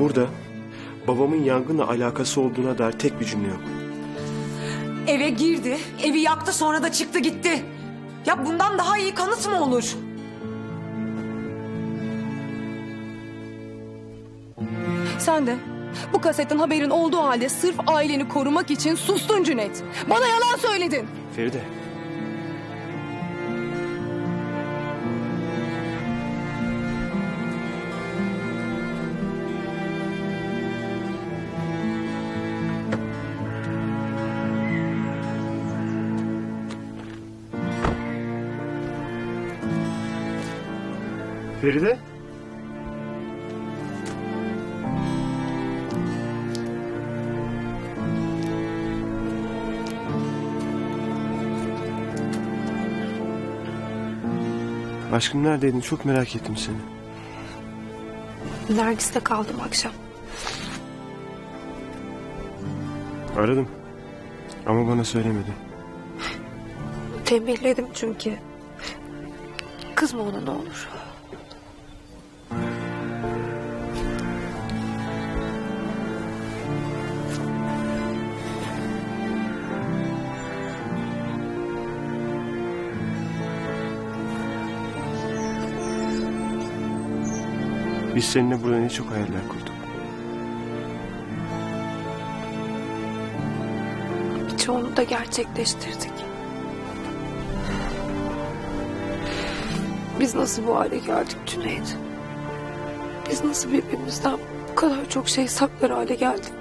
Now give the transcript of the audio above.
Burada babamın yangınla alakası olduğuna dair tek bir cümle yok. Eve girdi, evi yaktı sonra da çıktı gitti. Ya bundan daha iyi kanıt mı olur? Sen de bu kasetten haberin olduğu halde sırf aileni korumak için sustun Cüneyt. Bana yalan söyledin. Feride. Feride? Aşkım neredeydin? Çok merak ettim seni. Nergis'te kaldım akşam. Aradım. Ama bana söylemedi. Tembihledim çünkü. Kızma ona ne olur. Biz seninle burada ne çok hayaller kurduk. Çoğunu da gerçekleştirdik. Biz nasıl bu hale geldik Cüneyt? Biz nasıl birbirimizden bu kadar çok şey saklar hale geldik?